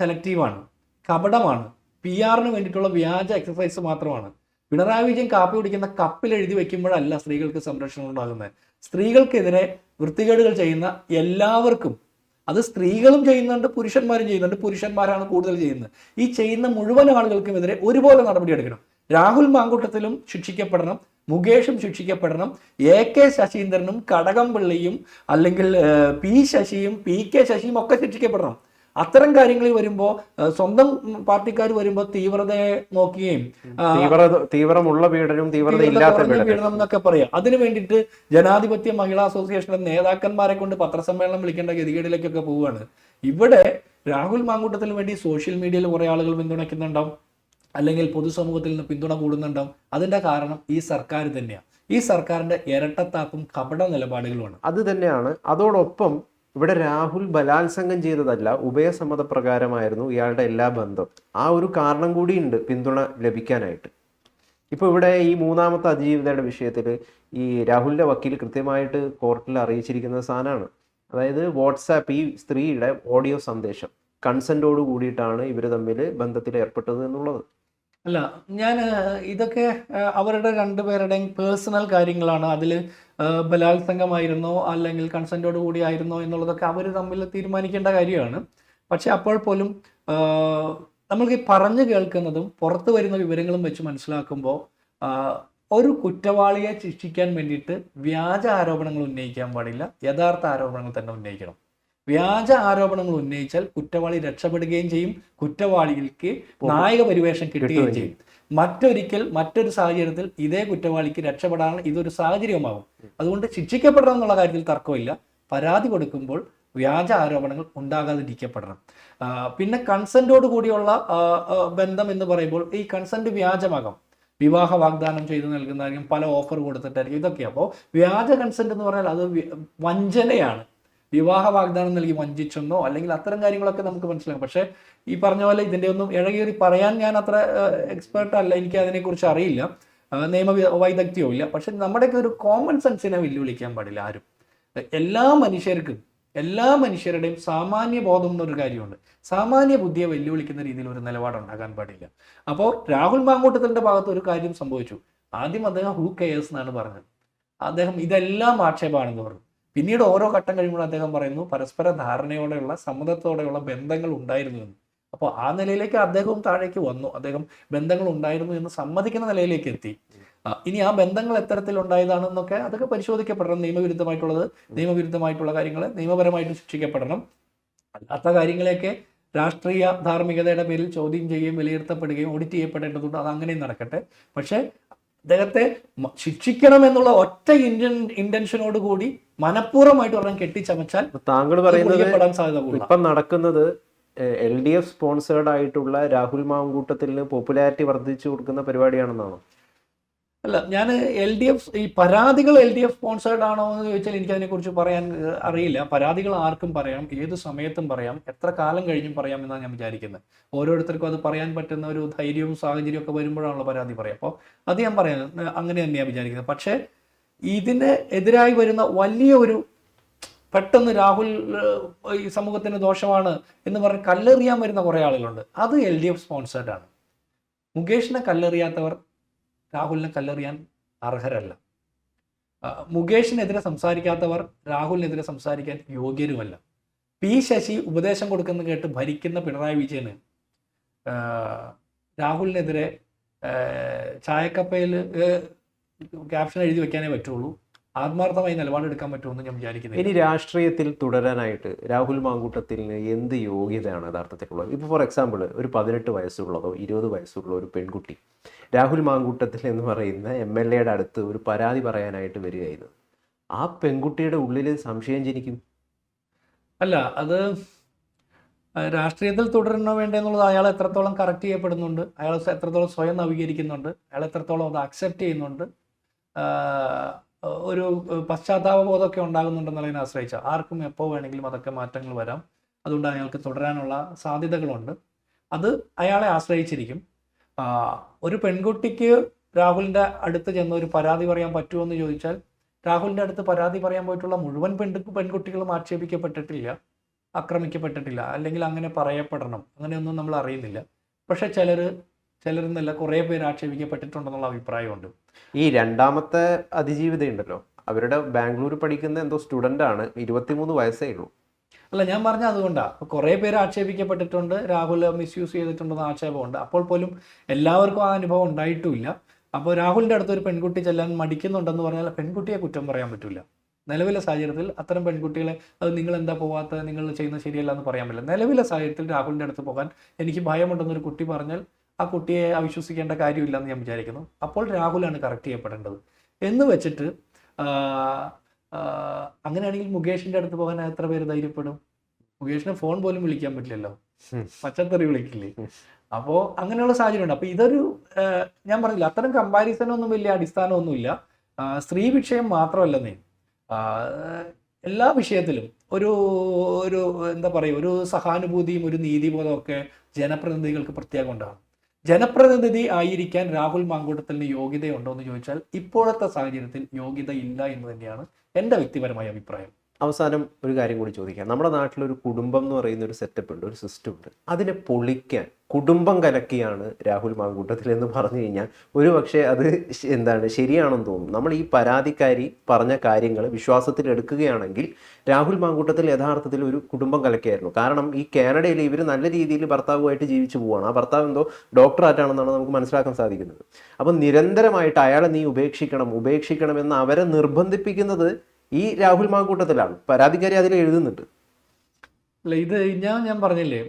സെലക്റ്റീവാണ് കപടമാണ് പി ആറിന് വേണ്ടിയിട്ടുള്ള വ്യാജ എക്സസൈസ് മാത്രമാണ്. പിണറായി വിജയൻ കാപ്പി കുടിക്കുന്ന കപ്പിൽ എഴുതി വെക്കുമ്പോഴല്ല സ്ത്രീകൾക്ക് സംരക്ഷണം ഉണ്ടാകുന്നത്. സ്ത്രീകൾക്കെതിരെ വൃത്തികേടുകൾ ചെയ്യുന്ന എല്ലാവർക്കും അത് സ്ത്രീകളും ചെയ്യുന്നുണ്ട് പുരുഷന്മാരും ചെയ്യുന്നുണ്ട് പുരുഷന്മാരാണ് കൂടുതൽ ചെയ്യുന്നത്. ഈ ചെയ്യുന്ന മുഴുവൻ ആളുകൾക്കും ആളുകൾക്കുമെതിരെ ഒരുപോലെ നടപടിയെടുക്കണം. രാഹുൽ മാങ്കൂട്ടത്തിലും ശിക്ഷിക്കപ്പെടണം മുകേഷും ശിക്ഷിക്കപ്പെടണം എ കെ ശശീന്ദ്രനും കടകംപള്ളിയും അല്ലെങ്കിൽ പി ശശിയും പി കെ ശശിയും ഒക്കെ ശിക്ഷിക്കപ്പെടണം. അത്തരം കാര്യങ്ങളിൽ വരുമ്പോൾ സ്വന്തം പാർട്ടിക്കാർ വരുമ്പോൾ തീവ്രതയെ നോക്കുകയും
തീവ്രമുള്ള പീഡനവും തീവ്രത ഇല്ലാത്ത പീഡനം.
പീഡനം എന്നൊക്കെ പറയാം. അതിനു വേണ്ടിയിട്ട് ജനാധിപത്യ മഹിളാ അസോസിയേഷന്റെ നേതാക്കന്മാരെ കൊണ്ട് പത്രസമ്മേളനം വിളിക്കേണ്ട ഗതികേടിലേക്കൊക്കെ പോവുകയാണ്. ഇവിടെ രാഹുൽ മാങ്കൂട്ടത്തിന് വേണ്ടി സോഷ്യൽ മീഡിയയിൽ കുറെ ആളുകൾ പിന്തുണയ്ക്കുന്നുണ്ടാവും. അല്ലെങ്കിൽ പൊതുസമൂഹത്തിൽ നിന്ന് പിന്തുണ കൂടുന്നുണ്ടാവും. അതിന്റെ കാരണം ഈ സർക്കാർ തന്നെയാണ് ഈ സർക്കാരിന്റെ ഇരട്ടത്താപ്പും കപട നിലപാടുകളുമാണ്.
അത് തന്നെയാണ്. അതോടൊപ്പം ഇവിടെ രാഹുൽ ബലാത്സംഗം ചെയ്തതല്ല ഉഭയസമ്മത പ്രകാരമായിരുന്നു ഇയാളുടെ എല്ലാ ബന്ധം. ആ ഒരു കാരണം കൂടിയുണ്ട് പിന്തുണ ലഭിക്കാനായിട്ട്. ഇപ്പോൾ ഇവിടെ ഈ മൂന്നാമത്തെ അതിജീവിതയുടെ വിഷയത്തിൽ ഈ രാഹുലിന്റെ വക്കീൽ കൃത്യമായിട്ട് കോർട്ടിൽ അറിയിച്ചിരിക്കുന്ന സാധനമാണ്. അതായത് വാട്സാപ്പ് ഈ സ്ത്രീയുടെ ഓഡിയോ സന്ദേശം കൺസെന്റോട് കൂടിയിട്ടാണ് ഇവർ തമ്മിൽ ബന്ധത്തിൽ ഏർപ്പെട്ടത് എന്നുള്ളത്.
അല്ല ഞാൻ ഇതൊക്കെ അവരുടെ രണ്ടുപേരുടെയും പേഴ്സണൽ കാര്യങ്ങളാണ്. അതിൽ ബലാത്സംഗമായിരുന്നോ അല്ലെങ്കിൽ കൺസെന്റോട് കൂടി ആയിരുന്നോ എന്നുള്ളതൊക്കെ അവർ തമ്മിൽ തീരുമാനിക്കേണ്ട കാര്യമാണ്. പക്ഷെ അപ്പോൾ പോലും നമ്മൾക്ക് ഈ പറഞ്ഞു കേൾക്കുന്നതും പുറത്തു വരുന്ന വിവരങ്ങളും വെച്ച് മനസ്സിലാക്കുമ്പോൾ ഒരു കുറ്റവാളിയെ ശിക്ഷിക്കാൻ വേണ്ടിയിട്ട് വ്യാജ ആരോപണങ്ങൾ ഉന്നയിക്കാൻ പാടില്ല. യഥാർത്ഥ ആരോപണങ്ങൾ തന്നെ ഉന്നയിക്കണം. വ്യാജ ആരോപണങ്ങൾ ഉന്നയിച്ചാൽ കുറ്റവാളി രക്ഷപ്പെടുകയും ചെയ്യും. കുറ്റവാളികൾക്ക് നായക പരിവേഷം കിട്ടുകയും ചെയ്യും. മറ്റൊരിക്കൽ മറ്റൊരു സാഹചര്യത്തിൽ ഇതേ കുറ്റവാളിക്ക് രക്ഷപ്പെടാൻ ഇതൊരു സാഹചര്യമാകും അതുകൊണ്ട് ശിക്ഷിക്കപ്പെടണം എന്നുള്ള കാര്യത്തിൽ തർക്കമില്ല. പരാതി കൊടുക്കുമ്പോൾ വ്യാജ ആരോപണങ്ങൾ ഉണ്ടാകാതിരിക്കപ്പെടണം. പിന്നെ കൺസെന്റോട് കൂടിയുള്ള ബന്ധം എന്ന് പറയുമ്പോൾ ഈ കൺസെന്റ് വ്യാജമാകാം. വിവാഹ വാഗ്ദാനം ചെയ്ത് നൽകുന്നതായിരിക്കും പല ഓഫർ കൊടുത്തിട്ടായിരിക്കും. ഇതൊക്കെ. അപ്പോൾ വ്യാജ കൺസെന്റ് എന്ന് പറഞ്ഞാൽ അത് വഞ്ചനയാണ്. വിവാഹ വാഗ്ദാനം നൽകി വഞ്ചിച്ചെന്നോ അല്ലെങ്കിൽ അത്തരം കാര്യങ്ങളൊക്കെ നമുക്ക് മനസ്സിലാക്കാം. പക്ഷേ ഈ പറഞ്ഞ പോലെ ഇതിന്റെ ഒന്നും ഇഴകേറി പറയാൻ ഞാൻ അത്ര എക്സ്പേർട്ട് അല്ല. എനിക്ക് അതിനെക്കുറിച്ച് അറിയില്ല. നിയമ വൈദഗ്ധ്യവും ഇല്ല. പക്ഷെ നമ്മുടെയൊക്കെ ഒരു കോമൺ സെൻസിനെ വെല്ലുവിളിക്കാൻ പാടില്ല ആരും. എല്ലാ മനുഷ്യർക്കും എല്ലാ മനുഷ്യരുടെയും സാമാന്യ ബോധം എന്നൊരു കാര്യമുണ്ട്. സാമാന്യ ബുദ്ധിയെ വെല്ലുവിളിക്കുന്ന രീതിയിൽ ഒരു നിലപാടുണ്ടാകാൻ പാടില്ല. അപ്പോൾ രാഹുൽ മാങ്കൂട്ടത്തിന്റെ ഭാഗത്ത് ഒരു കാര്യം സംഭവിച്ചു. ആദ്യം അദ്ദേഹം ഹൂ കെയേഴ്സ് എന്നാണ് പറഞ്ഞത്. അദ്ദേഹം ഇതെല്ലാം ആക്ഷേപമാണെന്ന് പറഞ്ഞു. പിന്നീട് ഓരോ ഘട്ടം കഴിയുമ്പോൾ അദ്ദേഹം പറയുന്നു പരസ്പര ധാരണയോടെയുള്ള സമ്മതത്തോടെയുള്ള ബന്ധങ്ങൾ ഉണ്ടായിരുന്നു എന്ന്. അപ്പോൾ ആ നിലയിലേക്ക് അദ്ദേഹവും താഴേക്ക് വന്നു. അദ്ദേഹം ബന്ധങ്ങൾ ഉണ്ടായിരുന്നു എന്ന് സമ്മതിക്കുന്ന നിലയിലേക്ക് എത്തി. ഇനി ആ ബന്ധങ്ങൾ എത്തരത്തിൽ ഉണ്ടായതാണെന്നൊക്കെ അതൊക്കെ പരിശോധിക്കപ്പെടണം. നിയമവിരുദ്ധമായിട്ടുള്ളത് നിയമവിരുദ്ധമായിട്ടുള്ള കാര്യങ്ങൾ നിയമപരമായിട്ട് ശിക്ഷിക്കപ്പെടണം അല്ലാത്ത കാര്യങ്ങളെയൊക്കെ രാഷ്ട്രീയ ധാർമ്മികതയുടെ പേരിൽ ചോദ്യം ചെയ്യുകയും വിലയിരുത്തപ്പെടുകയും ഓഡിറ്റ് ചെയ്യപ്പെടേണ്ടതുണ്ട്. അത് അങ്ങനെയും നടക്കട്ടെ. പക്ഷേ അദ്ദേഹത്തെ ശിക്ഷിക്കണം എന്നുള്ള ഒറ്റ ഇന്റൻ ഇന്റൻഷനോട് കൂടി മനഃപൂർവമായിട്ട് ഒരെണ്ണം കെട്ടിച്ചമച്ചാൽ
താങ്കൾ പറയുന്നത് ഇപ്പം നടക്കുന്നത് എൽ ഡി എഫ് സ്പോൺസേർഡ് ആയിട്ടുള്ള രാഹുൽ മാങ്കൂട്ടത്തിന് പോപ്പുലാരിറ്റി വർദ്ധിച്ചു കൊടുക്കുന്ന പരിപാടിയാണെന്നാണോ?
അല്ല ഞാൻ എൽ ഡി എഫ് ഈ പരാതികൾ എൽ ഡി എഫ് സ്പോൺസേർഡ് ആണോ എന്ന് ചോദിച്ചാൽ എനിക്ക് അതിനെക്കുറിച്ച് പറയാൻ അറിയില്ല. പരാതികൾ ആർക്കും പറയാം ഏത് സമയത്തും പറയാം എത്ര കാലം കഴിഞ്ഞും പറയാം എന്നാണ് ഞാൻ വിചാരിക്കുന്നത്. ഓരോരുത്തർക്കും അത് പറയാൻ പറ്റുന്ന ഒരു ധൈര്യവും സാഹചര്യവും ഒക്കെ വരുമ്പോഴാണല്ലോ പരാതി പറയാം അപ്പോൾ അത് ഞാൻ പറയാം അങ്ങനെ തന്നെയാണ് വിചാരിക്കുന്നത്. പക്ഷേ ഇതിന് എതിരായി വരുന്ന വലിയ ഒരു പെട്ടെന്ന് രാഹുൽ ഈ സമൂഹത്തിന് ദോഷമാണ് എന്ന് പറഞ്ഞ് കല്ലെറിയാൻ വരുന്ന കുറേ ആളുകളുണ്ട്. അത് എൽ ഡി എഫ് സ്പോൺസേർഡ് ആണ്. മുകേഷിനെ കല്ലെറിയാത്തവർ രാഹുലിനെ കല്ലെറിയാൻ അർഹരല്ല. മുകേഷിനെതിരെ സംസാരിക്കാത്തവർ രാഹുലിനെതിരെ സംസാരിക്കാൻ യോഗ്യരുമല്ല. പി ശശി ഉപദേശം കൊടുക്കുന്ന കേട്ട് ഭരിക്കുന്ന പിണറായി വിജയന് രാഹുലിനെതിരെ ചായക്കപ്പയിൽ ക്യാപ്ഷൻ എഴുതി വെക്കാനേ പറ്റുള്ളൂ. ആത്മാർത്ഥമായി നിലപാടെടുക്കാൻ പറ്റുമെന്ന് ഞാൻ വിചാരിക്കുന്നില്ല.
ഇനി രാഷ്ട്രീയത്തിൽ തുടരാനായിട്ട് രാഹുൽ മാങ്കൂട്ടത്തിന് എന്ത് യോഗ്യതയാണ് യഥാർത്ഥത്തിലുള്ളത്? ഇപ്പോൾ ഫോർ എക്സാമ്പിൾ ഒരു പതിനെട്ട് വയസ്സുള്ളതോ ഇരുപത് വയസ്സുള്ള ഒരു പെൺകുട്ടി രാഹുൽ മാങ്കൂട്ടത്തിൽ എന്ന് പറയുന്ന എം എൽ എയുടെ അടുത്ത് ഒരു പരാതി പറയാനായിട്ട് വരികയായിരുന്നു. ആ പെൺകുട്ടിയുടെ ഉള്ളിൽ സംശയം ജനിക്കും.
അല്ല അത് രാഷ്ട്രീയത്തിൽ തുടരണോ വേണ്ടേ എന്നുള്ളത് അയാൾ എത്രത്തോളം കറക്റ്റ് ചെയ്യപ്പെടുന്നുണ്ട് അയാൾ എത്രത്തോളം സ്വയം നവീകരിക്കുന്നുണ്ട് അയാൾ എത്രത്തോളം അത് അക്സെപ്റ്റ് ചെയ്യുന്നുണ്ട് ഒരു പശ്ചാത്താപ ബോധമൊക്കെ ഉണ്ടാകുന്നുണ്ടെന്നുള്ളതിനെ ആശ്രയിച്ച. ആർക്കും എപ്പോൾ വേണമെങ്കിലും അതൊക്കെ മാറ്റങ്ങൾ വരാം. അതുകൊണ്ട് അയാൾക്ക് തുടരാനുള്ള സാധ്യതകളുണ്ട്. അത് അയാളെ ആശ്രയിച്ചിരിക്കും. ഒരു പെൺകുട്ടിക്ക് രാഹുലിന്റെ അടുത്ത് ചെന്ന് ഒരു പരാതി പറയാൻ പറ്റുമോ എന്ന് ചോദിച്ചാൽ രാഹുലിന്റെ അടുത്ത് പരാതി പറയാൻ പോയിട്ടുള്ള മുഴുവൻ പെൺ പെൺകുട്ടികളും ആക്ഷേപിക്കപ്പെട്ടിട്ടില്ല ആക്രമിക്കപ്പെട്ടിട്ടില്ല അല്ലെങ്കിൽ അങ്ങനെ പറയപ്പെടണം അങ്ങനെയൊന്നും നമ്മൾ അറിയുന്നില്ല. പക്ഷെ ചിലർ ചിലരെന്നല്ല കുറേ പേര് ആക്ഷേപിക്കപ്പെട്ടിട്ടുണ്ടെന്നുള്ള അഭിപ്രായമുണ്ട്.
ഈ രണ്ടാമത്തെ അതിജീവിത ഉണ്ടല്ലോ അവരുടെ ബാംഗ്ലൂർ പഠിക്കുന്ന എന്തോ സ്റ്റുഡന്റ് ആണ് ഇരുപത്തിമൂന്ന് വയസ്സേ ഉള്ളൂ.
അല്ല ഞാൻ പറഞ്ഞ അതുകൊണ്ടാണ് അപ്പോൾ കുറേ പേര് ആക്ഷേപിക്കപ്പെട്ടിട്ടുണ്ട്. രാഹുൽ മിസ്യൂസ് ചെയ്തിട്ടുണ്ടെന്ന് ആക്ഷേപമുണ്ട്. അപ്പോൾ പോലും എല്ലാവർക്കും ആ അനുഭവം ഉണ്ടായിട്ടുമില്ല അപ്പോൾ രാഹുലിന്റെ അടുത്ത് ഒരു പെൺകുട്ടി ചെല്ലാൻ മടിക്കുന്നുണ്ടെന്ന് പറഞ്ഞാൽ പെൺകുട്ടിയെ കുറ്റം പറയാൻ പറ്റില്ല നിലവിലെ സാഹചര്യത്തിൽ അത്തരം പെൺകുട്ടികളെ അത് നിങ്ങൾ എന്താ പോവാത്ത? നിങ്ങൾ ചെയ്യുന്നത് ശരിയല്ല എന്ന് പറയാൻ പറ്റില്ല. നിലവിലെ സാഹചര്യത്തിൽ രാഹുലിന്റെ അടുത്ത് പോകാൻ എനിക്ക് ഭയമുണ്ടെന്നൊരു കുട്ടി പറഞ്ഞാൽ ആ കുട്ടിയെ അവിശ്വസിക്കേണ്ട കാര്യമില്ലെന്ന് ഞാൻ വിചാരിക്കുന്നു. അപ്പോൾ രാഹുലാണ് കറക്റ്റ് ചെയ്യപ്പെടേണ്ടത്. എന്ന് വെച്ചിട്ട് അങ്ങനെയാണെങ്കിൽ മുകേഷിന്റെ അടുത്ത് പോകാൻ എത്ര പേര് ധൈര്യപ്പെടും? മുകേഷിനെ ഫോൺ പോലും വിളിക്കാൻ പറ്റില്ലല്ലോ. പച്ചത്തറി വിളിക്കില്ലേ. അപ്പോ അങ്ങനെയുള്ള സാഹചര്യം ഉണ്ട് അപ്പൊ ഇതൊരു ഞാൻ പറഞ്ഞില്ല അത്തരം കമ്പാരിസൺ ഒന്നും വലിയ അടിസ്ഥാനമൊന്നുമില്ല. സ്ത്രീ വിഷയം മാത്രമല്ല നീ എല്ലാ വിഷയത്തിലും ഒരു ഒരു എന്താ പറയുക ഒരു സഹാനുഭൂതിയും ഒരു നീതിബോധം ഒക്കെ ജനപ്രതിനിധികൾക്ക് പ്രത്യേകം ഉണ്ടാകും ജനപ്രതിനിധി ആയിരിക്കാൻ രാഹുൽ മാങ്കൂട്ടത്തിന് യോഗ്യതയുണ്ടോ എന്ന് ചോദിച്ചാൽ ഇപ്പോഴത്തെ സാഹചര്യത്തിൽ യോഗ്യത ഇല്ല എന്ന് തന്നെയാണ് എന്റെ വ്യക്തിപരമായ അഭിപ്രായം.
അവസാനം ഒരു കാര്യം കൂടി ചോദിക്കാം. നമ്മുടെ നാട്ടിലൊരു കുടുംബം എന്ന് പറയുന്ന ഒരു സെറ്റപ്പ് ഉണ്ട് ഒരു സിസ്റ്റം ഉണ്ട്. അതിനെ പൊളിക്കാൻ കുടുംബം കലക്കിയാണ് രാഹുൽ മാങ്കൂട്ടത്തിൽ എന്ന് പറഞ്ഞു കഴിഞ്ഞാൽ ഒരു പക്ഷേ അത് എന്താണ് ശരിയാണെന്ന് തോന്നും. നമ്മൾ ഈ പരാതിക്കാരി പറഞ്ഞ കാര്യങ്ങൾ വിശ്വാസത്തിൽ എടുക്കുകയാണെങ്കിൽ രാഹുൽ മാങ്കൂട്ടത്തിൽ യഥാർത്ഥത്തിൽ ഒരു കുടുംബം കലക്കിയായിരുന്നു. കാരണം ഈ കാനഡയിൽ ഇവർ നല്ല രീതിയിൽ ഭർത്താവുമായിട്ട് ജീവിച്ചു പോവാണ്. ആ ഭർത്താവ് എന്തോ ഡോക്ടറായിട്ടാണെന്നാണ് നമുക്ക് മനസ്സിലാക്കാൻ സാധിക്കുന്നത്. അപ്പം നിരന്തരമായിട്ട് അയാളെ നീ ഉപേക്ഷിക്കണം ഉപേക്ഷിക്കണം എന്ന് അവരെ നിർബന്ധിപ്പിക്കുന്നത് ഈ രാഹുൽ മാങ്കൂട്ടത്തിലാണ്. പരാതിക്കാരി അതിൽ എഴുതുന്നുണ്ട്.
അല്ല ഇത് ഞാൻ ഞാൻ പറഞ്ഞില്ലേ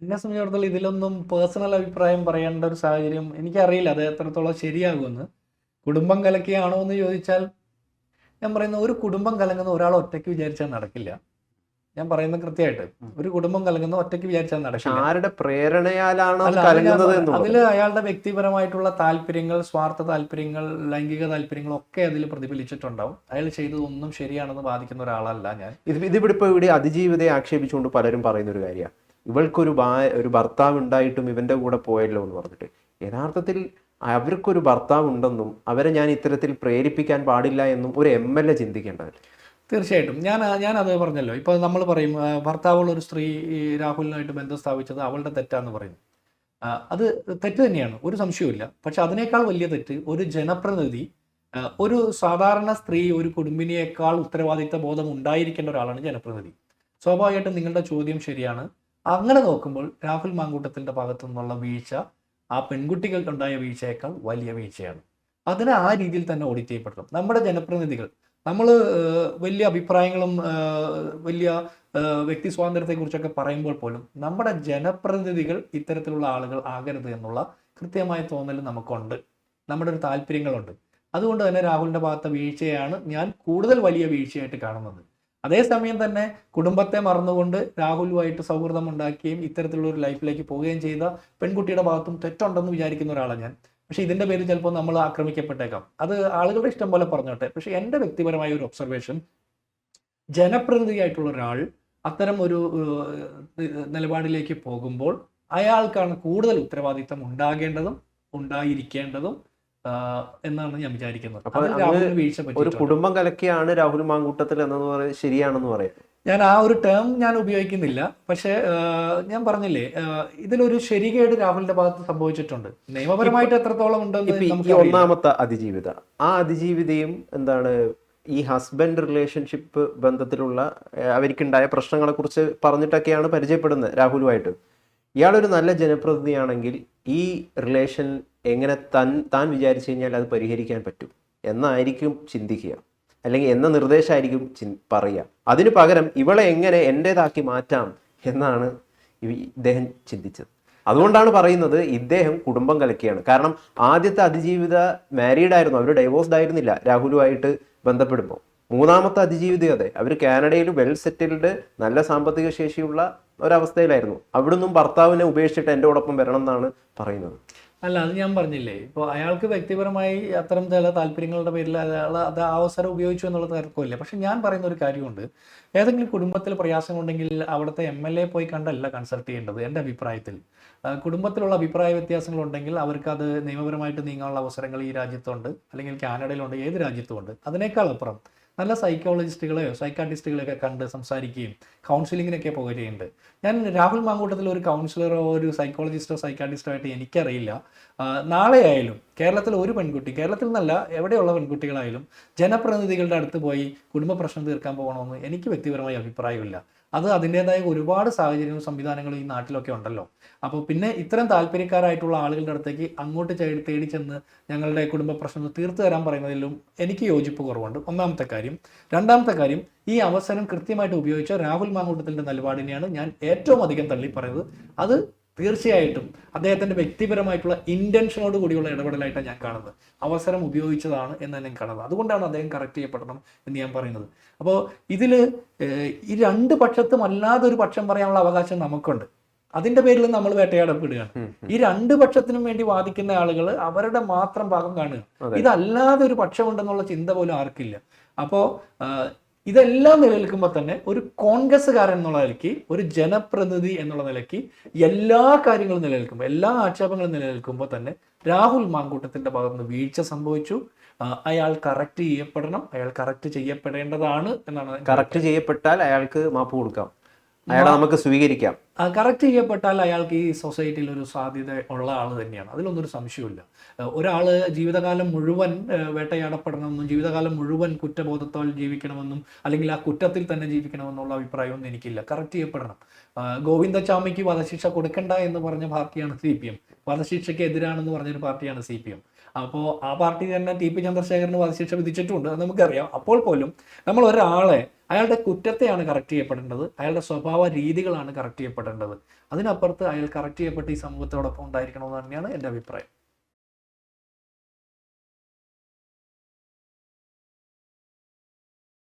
എന്നെ സംബന്ധിച്ചിടത്തോളം ഇതിലൊന്നും പേഴ്സണൽ അഭിപ്രായം പറയേണ്ട ഒരു സാഹചര്യം എനിക്കറിയില്ല അത് എത്രത്തോളം ശരിയാകുമെന്ന്. കുടുംബം കലക്കിയാണോ എന്ന് ചോദിച്ചാൽ ഞാൻ പറയുന്ന ഒരു കുടുംബം കലങ്ങുന്ന ഒരാൾ ഒറ്റയ്ക്ക് വിചാരിച്ചാൽ നടക്കില്ല. ഞാൻ പറയുന്നത് കൃത്യമായിട്ട്. ഒരു കുടുംബം കലങ്ങുന്ന ഒറ്റയ്ക്ക് വിചാരിച്ചാൽ നടക്കും
ആരുടെ പ്രേരണയാലാണ്
അതിൽ അയാളുടെ വ്യക്തിപരമായിട്ടുള്ള താല്പര്യങ്ങൾ സ്വാർത്ഥ താല്പര്യങ്ങൾ ലൈംഗിക താല്പര്യങ്ങൾ ഒക്കെ അതിൽ പ്രതിഫലിച്ചിട്ടുണ്ടാവും. അയാൾ ചെയ്തതൊന്നും ശരിയാണെന്ന് ബാധിക്കുന്ന ഒരാളല്ല ഞാൻ.
ഇത് ഇതിവിടെ ഇപ്പോൾ ഇവിടെ അതിജീവിതയെ ആക്ഷേപിച്ചുകൊണ്ട് പലരും പറയുന്ന ഒരു കാര്യമാണ് ഇവൾക്കൊരു ഭാ ഒരു ഭർത്താവ് ഉണ്ടായിട്ടും ഇവന്റെ കൂടെ പോയല്ലോ എന്ന് പറഞ്ഞിട്ട്. യഥാർത്ഥത്തിൽ അവർക്കൊരു ഭർത്താവ് ഉണ്ടെന്നും അവരെ ഞാൻ ഇത്തരത്തിൽ പ്രേരിപ്പിക്കാൻ പാടില്ല എന്നും ഒരു എം എൽ എ ചിന്തിക്കേണ്ടതല്ലേ?
തീർച്ചയായിട്ടും. ഞാൻ ഞാൻ അത് പറഞ്ഞല്ലോ. ഇപ്പോൾ നമ്മൾ പറയും ഭർത്താവുള്ള ഒരു സ്ത്രീ രാഹുലിനായിട്ട് ബന്ധം സ്ഥാപിച്ചത് അവളുടെ തെറ്റാന്ന് പറയുന്നു അത് തെറ്റ് തന്നെയാണ്. ഒരു സംശയവുമില്ല. പക്ഷെ അതിനേക്കാൾ വലിയ തെറ്റ് ഒരു ജനപ്രതിനിധി ഒരു സാധാരണ സ്ത്രീ ഒരു കുടുംബിനിയേക്കാൾ ഉത്തരവാദിത്ത ബോധം ഉണ്ടായിരിക്കേണ്ട ഒരാളാണ് ജനപ്രതിനിധി. സ്വാഭാവികമായിട്ടും നിങ്ങളുടെ ചോദ്യം ശരിയാണ്. അങ്ങനെ നോക്കുമ്പോൾ രാഹുൽ മാങ്കൂട്ടത്തിന്റെ ഭാഗത്തു നിന്നുള്ള വീഴ്ച ആ പെൺകുട്ടികൾക്കുണ്ടായ വീഴ്ചയേക്കാൾ വലിയ വീഴ്ചയാണ്. അതിനെ ആ രീതിയിൽ തന്നെ ഓഡിറ്റ് ചെയ്യപ്പെടണം. നമ്മുടെ ജനപ്രതിനിധികൾ നമ്മൾ വലിയ അഭിപ്രായങ്ങളും വലിയ വ്യക്തി സ്വാതന്ത്ര്യത്തെക്കുറിച്ചൊക്കെ പറയുമ്പോൾ പോലും നമ്മുടെ ജനപ്രതിനിധികൾ ഇത്തരത്തിലുള്ള ആളുകൾ ആകരുത് എന്നുള്ള കൃത്യമായ തോന്നൽ നമുക്കുണ്ട്. നമ്മുടെ ഒരു താല്പര്യങ്ങളുണ്ട്. അതുകൊണ്ട് തന്നെ രാഹുലിന്റെ ഭാഗത്തെ വീഴ്ചയാണ് ഞാൻ കൂടുതൽ വലിയ വീഴ്ചയായിട്ട് കാണുന്നത്. അതേസമയം തന്നെ കുടുംബത്തെ മറന്നുകൊണ്ട് രാഹുലുമായിട്ട് സൗഹൃദം ഉണ്ടാക്കുകയും ഇത്തരത്തിലുള്ള ഒരു ലൈഫിലേക്ക് പോവുകയും ചെയ്ത പെൺകുട്ടിയുടെ ഭാഗത്തും തെറ്റുണ്ടെന്ന് വിചാരിക്കുന്ന ഒരാളാണ് ഞാൻ. പക്ഷെ ഇതിന്റെ പേരിൽ ചിലപ്പോൾ നമ്മൾ ആക്രമിക്കപ്പെട്ടേക്കാം. അത് ആളുകളുടെ ഇഷ്ടം പോലെ പറഞ്ഞോട്ടെ. പക്ഷെ എന്റെ വ്യക്തിപരമായ ഒരു ഒബ്സർവേഷൻ ജനപ്രതിനിധിയായിട്ടുള്ള ഒരാൾ അത്തരം ഒരു നിലപാടിലേക്ക് പോകുമ്പോൾ അയാൾക്കാണ് കൂടുതൽ ഉത്തരവാദിത്തം ഉണ്ടാകേണ്ടതും ഉണ്ടായിരിക്കേണ്ടതും എന്നാണ് ഞാൻ വിചാരിക്കുന്നത്.
ഒരു കുടുംബം കലക്കിയാണ് രാഹുൽ മാങ്കൂട്ടത്തിൽ എന്നത് പറയുന്നത് ശരിയാണെന്ന് പറയാം
ഞാൻ ആ ഒരു ടേം ഞാൻ ഉപയോഗിക്കുന്നില്ല. പക്ഷേ ഞാൻ പറഞ്ഞില്ലേ ഇതിലൊരു ശരികേട് രാഹുലിന്റെ ഭാഗത്ത് സംഭവിച്ചിട്ടുണ്ട്. നിയമപരമായിട്ട് എത്രത്തോളം ഉണ്ടെന്ന്
ഒന്നാമത്തെ അതിജീവിത. ആ അതിജീവിതയും എന്താണ് ഈ ഹസ്ബൻഡ് റിലേഷൻഷിപ്പ് ബന്ധത്തിലുള്ള അവർക്കുണ്ടായ പ്രശ്നങ്ങളെ കുറിച്ച് പറഞ്ഞിട്ടൊക്കെയാണ് പരിചയപ്പെടുന്നത് രാഹുലുമായിട്ട്. ഇയാളൊരു നല്ല ജനപ്രതിനിധിയാണെങ്കിൽ ഈ റിലേഷൻ എങ്ങനെ തൻ താൻ വിചാരിച്ചു കഴിഞ്ഞാൽ അത് പരിഹരിക്കാൻ പറ്റും? എന്നായിരിക്കും ചിന്തിക്കുക. അല്ലെങ്കിൽ എന്ന നിർദ്ദേശമായിരിക്കും ചി പറയുക. അതിനു പകരം ഇവളെ എങ്ങനെ എന്റേതാക്കി മാറ്റാം എന്നാണ് ഇദ്ദേഹം ചിന്തിച്ചത്. അതുകൊണ്ടാണ് പറയുന്നത് ഇദ്ദേഹം കുടുംബം കലക്കിയാണ്. കാരണം ആദ്യത്തെ അതിജീവിത മാരീഡ് ആയിരുന്നു. അവർ ഡൈവോഴ്സ്ഡ് ആയിരുന്നില്ല. രാഹുലുമായിട്ട് ബന്ധപ്പെടുമ്പോൾ. മൂന്നാമത്തെ അതിജീവിത അതെ. അവർ കാനഡയിൽ വെൽ സെറ്റിൽഡ് നല്ല സാമ്പത്തിക ശേഷിയുള്ള ഒരവസ്ഥയിലായിരുന്നു. അവിടുന്നും ഭർത്താവിനെ ഉപേക്ഷിച്ചിട്ട് എന്റെ ഒപ്പം വരണം എന്നാണ് പറയുന്നത്.
അല്ല അത് ഞാൻ പറഞ്ഞില്ലേ. ഇപ്പോൾ അയാൾക്ക് വ്യക്തിപരമായി അത്തരം ചില താല്പര്യങ്ങളുടെ പേരിൽ അയാൾ അത് ആ അവസരം ഉപയോഗിച്ചു എന്നുള്ള തർക്കമില്ല. പക്ഷെ ഞാൻ പറയുന്ന ഒരു കാര്യമുണ്ട്. ഏതെങ്കിലും കുടുംബത്തിൽ പ്രയാസമുണ്ടെങ്കിൽ അവിടുത്തെ എം എൽ എ പോയി കണ്ടല്ല കൺസൾട്ട് ചെയ്യേണ്ടത് എന്റെ അഭിപ്രായത്തിൽ. കുടുംബത്തിലുള്ള അഭിപ്രായ വ്യത്യാസങ്ങളുണ്ടെങ്കിൽ അവർക്ക് അത് നിയമപരമായിട്ട് നീങ്ങാനുള്ള അവസരങ്ങൾ ഈ രാജ്യത്തുണ്ട്. അല്ലെങ്കിൽ കാനഡയിലുണ്ട് ഏത് രാജ്യത്തുമുണ്ട്. അതിനേക്കാൾ അപ്പുറം നല്ല സൈക്കോളജിസ്റ്റുകളെയോ സൈക്കാട്രിസ്റ്റുകളെയൊക്കെ കണ്ട് സംസാരിക്കുകയും കൗൺസിലിങ്ങിനൊക്കെ പോകുകയുണ്ട് ഞാൻ രാഹുൽ മാങ്കൂട്ടത്തിൽ ഒരു കൗൺസിലറോ ഒരു സൈക്കോളജിസ്റ്റോ സൈക്കാട്രിസ്റ്റോ ആയിട്ട് എനിക്കറിയില്ല. നാളെ ആയാലും കേരളത്തിൽ ഒരു പെൺകുട്ടി കേരളത്തിൽ നിന്നല്ല എവിടെയുള്ള പെൺകുട്ടികളായാലും ജനപ്രതിനിധികളുടെ അടുത്ത് പോയി കുടുംബ പ്രശ്നം തീർക്കാൻ പോകണമെന്ന് എനിക്ക് വ്യക്തിപരമായി അഭിപ്രായമില്ല. അത് അതിന്റെതായ ഒരുപാട് സാഹചര്യങ്ങളും സംവിധാനങ്ങളും ഈ നാട്ടിലൊക്കെ ഉണ്ടല്ലോ. അപ്പോൾ പിന്നെ ഇത്തരം താല്പര്യക്കാരായിട്ടുള്ള ആളുകളുടെ അടുത്തേക്ക് അങ്ങോട്ട് തേടി ചെന്ന് ഞങ്ങളുടെ കുടുംബ പ്രശ്നം തീർത്തു തരാൻ പറയുന്നതിലും എനിക്ക് യോജിപ്പ് കുറവുണ്ട്. ഒന്നാമത്തെ കാര്യം. രണ്ടാമത്തെ കാര്യം ഈ അവസരം കൃത്യമായിട്ട് ഉപയോഗിച്ച രാഹുൽ മാങ്കൂട്ടത്തിന്റെ നിലപാടിനെയാണ് ഞാൻ ഏറ്റവും അധികം തള്ളി പറയുന്നത് അത് തീർച്ചയായിട്ടും അദ്ദേഹത്തിന്റെ വ്യക്തിപരമായിട്ടുള്ള ഇന്റൻഷനോട് കൂടിയുള്ള ഇടപെടലായിട്ടാണ് ഞാൻ കാണുന്നത്. അവസരം ഉപയോഗിച്ചതാണ് എന്ന് തന്നെ ഞാൻ കാണുന്നത്. അതുകൊണ്ടാണ് അദ്ദേഹം കറക്റ്റ് ചെയ്യപ്പെടണം എന്ന് ഞാൻ പറയുന്നത്. അപ്പോൾ ഇതിൽ ഈ രണ്ട് പക്ഷത്തും അല്ലാതെ ഒരു പക്ഷം പറയാനുള്ള അവകാശം നമുക്കുണ്ട്. അതിന്റെ പേരിൽ നമ്മൾ വേട്ടയാടപ്പെടുകയാണ്. ഈ രണ്ട് പക്ഷത്തിനും വേണ്ടി വാദിക്കുന്ന ആളുകൾ അവരുടെ മാത്രം ഭാഗം കാണുക. ഇതല്ലാതെ ഒരു പക്ഷമുണ്ടെന്നുള്ള ചിന്ത പോലും ആർക്കില്ല. അപ്പോൾ ഇതെല്ലാം നിലനിൽക്കുമ്പോൾ തന്നെ ഒരു കോൺഗ്രസ്സുകാരൻ എന്നുള്ള നിലയ്ക്ക് ഒരു ജനപ്രതിനിധി എന്നുള്ള നിലയ്ക്ക് എല്ലാ കാര്യങ്ങളും നിലനിൽക്കുമ്പോൾ എല്ലാ ആക്ഷേപങ്ങളും നിലനിൽക്കുമ്പോൾ തന്നെ രാഹുൽ മാങ്കൂട്ടത്തിന്റെ ഭാഗത്തുനിന്ന് വീഴ്ച സംഭവിച്ചു. അയാൾ കറക്റ്റ് ചെയ്യപ്പെടണം. അയാൾ കറക്റ്റ് ചെയ്യപ്പെടേണ്ടതാണ് എന്നാണ്
കറക്റ്റ് ചെയ്യപ്പെട്ടാൽ അയാൾക്ക് മാപ്പ് കൊടുക്കാം. അയാളെ നമുക്ക് സ്വീകരിക്കാം.
കറക്റ്റ് ചെയ്യപ്പെട്ടാൽ അയാൾക്ക് ഈ സൊസൈറ്റിയിൽ ഒരു സാധ്യത ഉള്ള ആൾ തന്നെയാണ്. അതിലൊന്നും ഒരു സംശയമില്ല ഒരാൾ ജീവിതകാലം മുഴുവൻ വേട്ടയാടപ്പെടണമെന്നും ജീവിതകാലം മുഴുവൻ കുറ്റബോധത്താൽ ജീവിക്കണമെന്നും അല്ലെങ്കിൽ ആ കുറ്റത്തിൽ തന്നെ ജീവിക്കണമെന്നുള്ള അഭിപ്രായമൊന്നും എനിക്കില്ല. കറക്റ്റ് ചെയ്യപ്പെടണം. ഗോവിന്ദചാമിക്ക് വധശിക്ഷ കൊടുക്കണ്ട എന്ന് പറഞ്ഞ പാർട്ടിയാണ് സി പി എം. വധശിക്ഷയ്ക്ക് എതിരാണെന്ന് പറഞ്ഞൊരു പാർട്ടിയാണ് സി പി എം. അപ്പോൾ ആ പാർട്ടി തന്നെ ടി പി ചന്ദ്രശേഖരന് വധശിക്ഷ വിധിച്ചിട്ടുണ്ട് അത് നമുക്കറിയാം. അപ്പോൾ പോലും നമ്മൾ ഒരാളെ അയാളുടെ കുറ്റത്തെയാണ് കറക്റ്റ് ചെയ്യപ്പെടേണ്ടത് അയാളുടെ സ്വഭാവ രീതികളാണ് കറക്റ്റ് ചെയ്യപ്പെടേണ്ടത്. അതിനപ്പുറത്ത് അയാൾ കറക്റ്റ് ചെയ്യപ്പെട്ട് ഈ സമൂഹത്തോടൊപ്പം ഉണ്ടായിരിക്കണമെന്ന് തന്നെയാണ് എന്റെ അഭിപ്രായം.